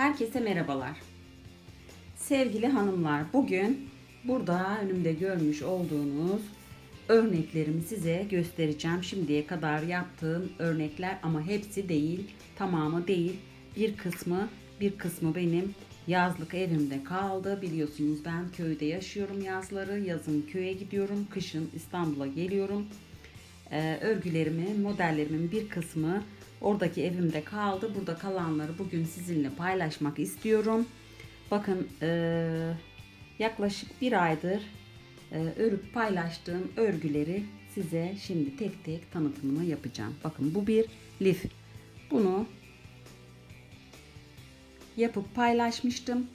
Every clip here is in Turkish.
Herkese merhabalar. Sevgili hanımlar, bugün burada önümde görmüş olduğunuz örneklerimi size göstereceğim. Şimdiye kadar yaptığım örnekler ama hepsi değil, tamamı değil. Bir kısmı, bir kısmı benim yazlık evimde kaldı. Biliyorsunuz ben köyde yaşıyorum yazları. Yazın köye gidiyorum, kışın İstanbul'a geliyorum. Ee, örgülerimin, modellerimin bir kısmı oradaki evimde kaldı. Burada kalanları bugün sizinle paylaşmak istiyorum. Bakın eee, yaklaşık bir aydır eee, örüp paylaştığım örgüleri size şimdi tek tek tanıtımını yapacağım. Bakın bu bir lif. Bunu yapıp paylaşmıştım.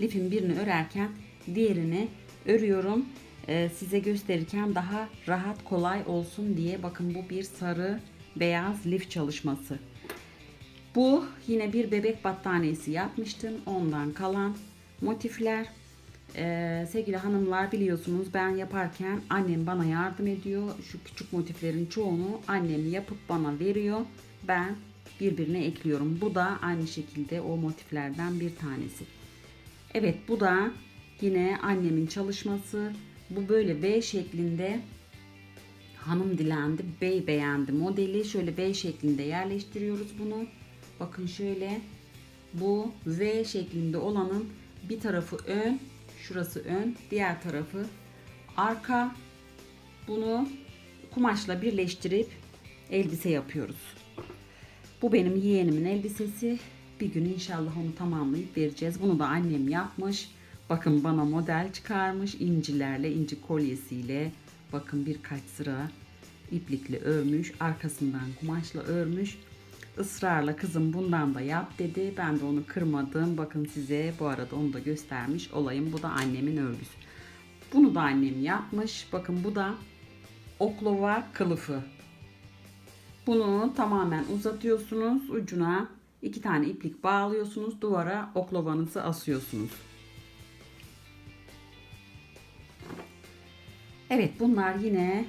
Lifin birini örerken diğerini örüyorum. Ee, size gösterirken daha rahat kolay olsun diye bakın bu bir sarı beyaz lif çalışması. Bu yine bir bebek battaniyesi yapmıştım. Ondan kalan motifler. Ee, sevgili hanımlar biliyorsunuz ben yaparken annem bana yardım ediyor. Şu küçük motiflerin çoğunu annem yapıp bana veriyor. Ben birbirine ekliyorum. Bu da aynı şekilde o motiflerden bir tanesi. Evet bu da yine annemin çalışması. Bu böyle V şeklinde hanım dilendi, bey beğendi modeli. Şöyle V şeklinde yerleştiriyoruz bunu. Bakın şöyle bu V şeklinde olanın bir tarafı ön, şurası ön, diğer tarafı arka. Bunu kumaşla birleştirip elbise yapıyoruz. Bu benim yeğenimin elbisesi. Bir gün inşallah onu tamamlayıp vereceğiz. Bunu da annem yapmış. Bakın bana model çıkarmış incilerle, inci kolyesiyle. Bakın birkaç sıra iplikle örmüş. Arkasından kumaşla örmüş. Israrla kızım bundan da yap dedi. Ben de onu kırmadım. Bakın size bu arada onu da göstermiş olayım. Bu da annemin örgüsü. Bunu da annem yapmış. Bakın bu da oklava kılıfı. Bunu tamamen uzatıyorsunuz. Ucuna iki tane iplik bağlıyorsunuz. Duvara oklavanızı asıyorsunuz. Evet bunlar yine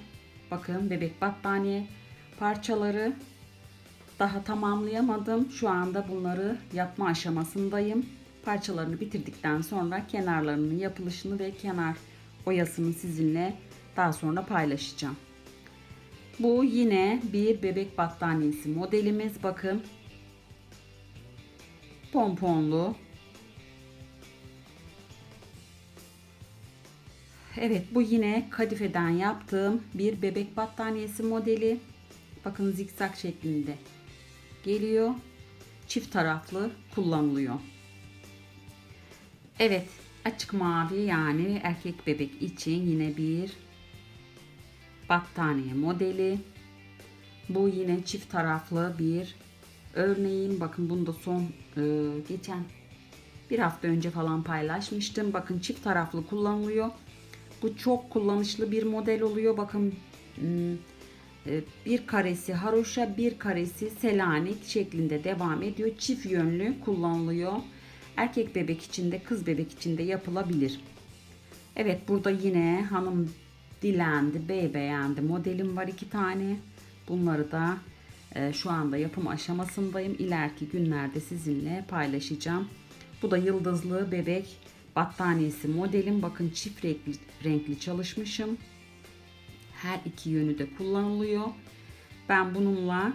bakın bebek battaniye parçaları. Daha tamamlayamadım. Şu anda bunları yapma aşamasındayım. Parçalarını bitirdikten sonra kenarlarının yapılışını ve kenar oyasını sizinle daha sonra paylaşacağım. Bu yine bir bebek battaniyesi modelimiz. Bakın. Pomponlu. Evet bu yine kadifeden yaptığım bir bebek battaniyesi modeli. Bakın zikzak şeklinde geliyor. Çift taraflı kullanılıyor. Evet açık mavi yani erkek bebek için yine bir battaniye modeli. Bu yine çift taraflı bir örneğin. Bakın bunu da son e, geçen bir hafta önce falan paylaşmıştım. Bakın çift taraflı kullanılıyor. Bu çok kullanışlı bir model oluyor. Bakın hmm, e, bir karesi haroşa bir karesi selanik şeklinde devam ediyor. Çift yönlü kullanılıyor. Erkek bebek için de kız bebek için de yapılabilir. Evet burada yine hanım dilendi, bey beğendi modelim var iki tane. Bunları da e, şu anda yapım aşamasındayım. İleriki günlerde sizinle paylaşacağım. Bu da yıldızlı bebek battaniyesi modelim. Bakın çift renkli, renkli çalışmışım. Her iki yönü de kullanılıyor. Ben bununla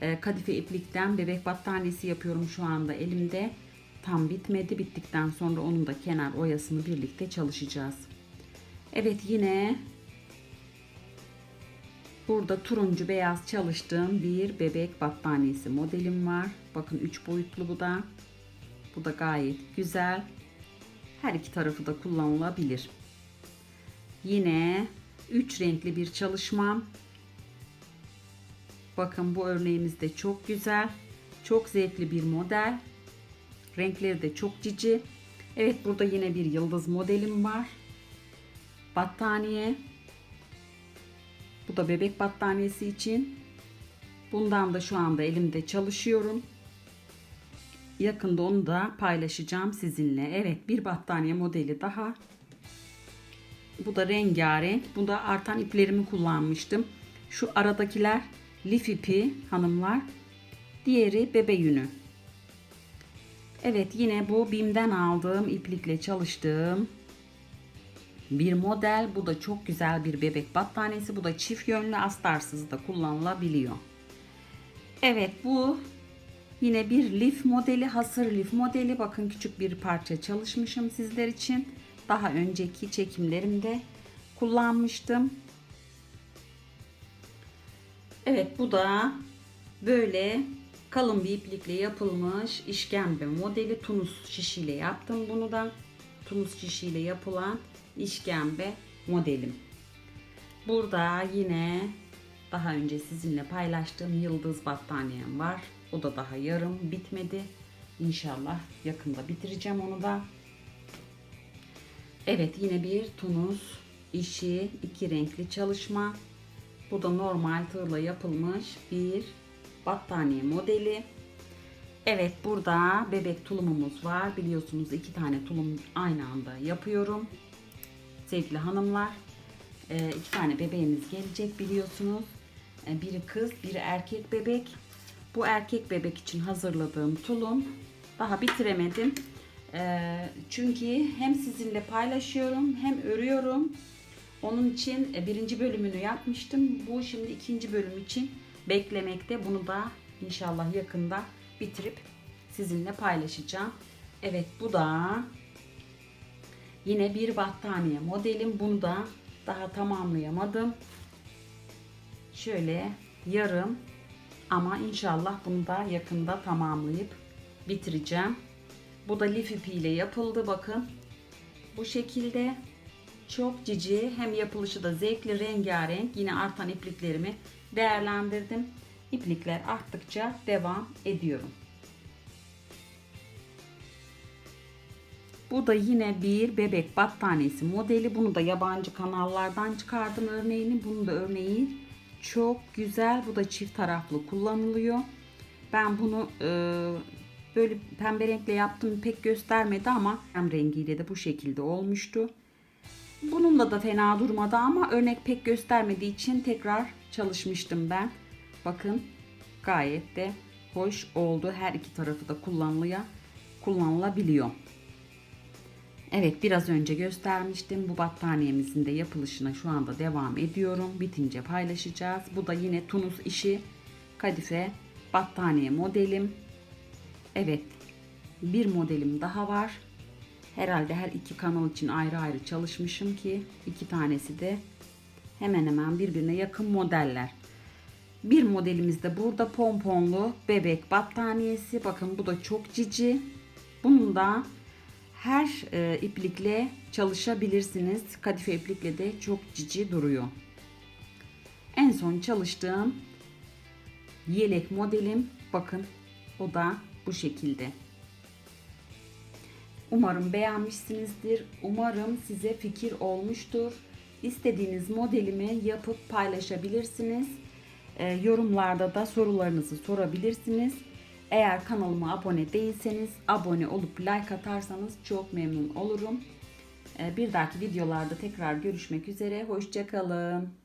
e, kadife iplikten bebek battaniyesi yapıyorum şu anda elimde. Tam bitmedi. Bittikten sonra onun da kenar oyasını birlikte çalışacağız. Evet yine Burada turuncu beyaz çalıştığım bir bebek battaniyesi modelim var. Bakın 3 boyutlu bu da. Bu da gayet güzel. Her iki tarafı da kullanılabilir. Yine 3 renkli bir çalışmam. Bakın bu örneğimiz de çok güzel. Çok zevkli bir model. Renkleri de çok cici. Evet burada yine bir yıldız modelim var. Battaniye. Bu da bebek battaniyesi için. Bundan da şu anda elimde çalışıyorum. Yakında onu da paylaşacağım sizinle. Evet bir battaniye modeli daha. Bu da rengarenk. Bu da artan iplerimi kullanmıştım. Şu aradakiler lif ipi hanımlar. Diğeri bebe yünü. Evet yine bu BİM'den aldığım iplikle çalıştığım bir model. Bu da çok güzel bir bebek battaniyesi. Bu da çift yönlü astarsız da kullanılabiliyor. Evet bu yine bir lif modeli, hasır lif modeli. Bakın küçük bir parça çalışmışım sizler için. Daha önceki çekimlerimde kullanmıştım. Evet bu da böyle kalın bir iplikle yapılmış işkembe modeli tunus şişiyle yaptım bunu da. Tunus şişiyle yapılan işkembe modelim. Burada yine daha önce sizinle paylaştığım yıldız battaniyem var. O da daha yarım bitmedi. İnşallah yakında bitireceğim onu da. Evet yine bir tunus işi iki renkli çalışma. Bu da normal tığla yapılmış bir battaniye modeli. Evet burada bebek tulumumuz var. Biliyorsunuz iki tane tulum aynı anda yapıyorum. Sevgili hanımlar e, iki tane bebeğimiz gelecek biliyorsunuz. E, Biri kız biri erkek bebek. Bu erkek bebek için hazırladığım tulum. Daha bitiremedim. E, Çünkü hem sizinle paylaşıyorum hem örüyorum. Onun için e, birinci bölümünü yapmıştım. Bu şimdi ikinci bölüm için beklemekte. Bunu da inşallah yakında bitirip sizinle paylaşacağım. Evet bu da yine bir battaniye modelim. Bunu da daha tamamlayamadım. Şöyle yarım ama inşallah bunu da yakında tamamlayıp bitireceğim. Bu da lif ipiyle yapıldı bakın. Bu şekilde çok cici hem yapılışı da zevkli rengarenk yine artan ipliklerimi değerlendirdim. İplikler arttıkça devam ediyorum. Bu da yine bir bebek battaniyesi modeli. Bunu da yabancı kanallardan çıkardım örneğini. Bunun da örneği çok güzel. Bu da çift taraflı kullanılıyor. Ben bunu e, böyle pembe renkle yaptım pek göstermedi ama hem rengiyle de bu şekilde olmuştu. Bununla da fena durmadı ama örnek pek göstermediği için tekrar çalışmıştım ben. Bakın gayet de hoş oldu. Her iki tarafı da kullanılıya kullanılabiliyor. Evet biraz önce göstermiştim. Bu battaniyemizin de yapılışına şu anda devam ediyorum. Bitince paylaşacağız. Bu da yine Tunus işi kadife battaniye modelim. Evet bir modelim daha var. Herhalde her iki kanal için ayrı ayrı çalışmışım ki iki tanesi de hemen hemen birbirine yakın modeller. Bir modelimiz de burada pomponlu bebek battaniyesi. Bakın bu da çok cici. Bunun da her e, iplikle çalışabilirsiniz. Kadife iplikle de çok cici duruyor. En son çalıştığım yelek modelim bakın o da bu şekilde. Umarım beğenmişsinizdir. Umarım size fikir olmuştur. İstediğiniz modelimi yapıp paylaşabilirsiniz. E, yorumlarda da sorularınızı sorabilirsiniz. Eğer kanalıma abone değilseniz abone olup like atarsanız çok memnun olurum. E, bir dahaki videolarda tekrar görüşmek üzere. Hoşçakalın.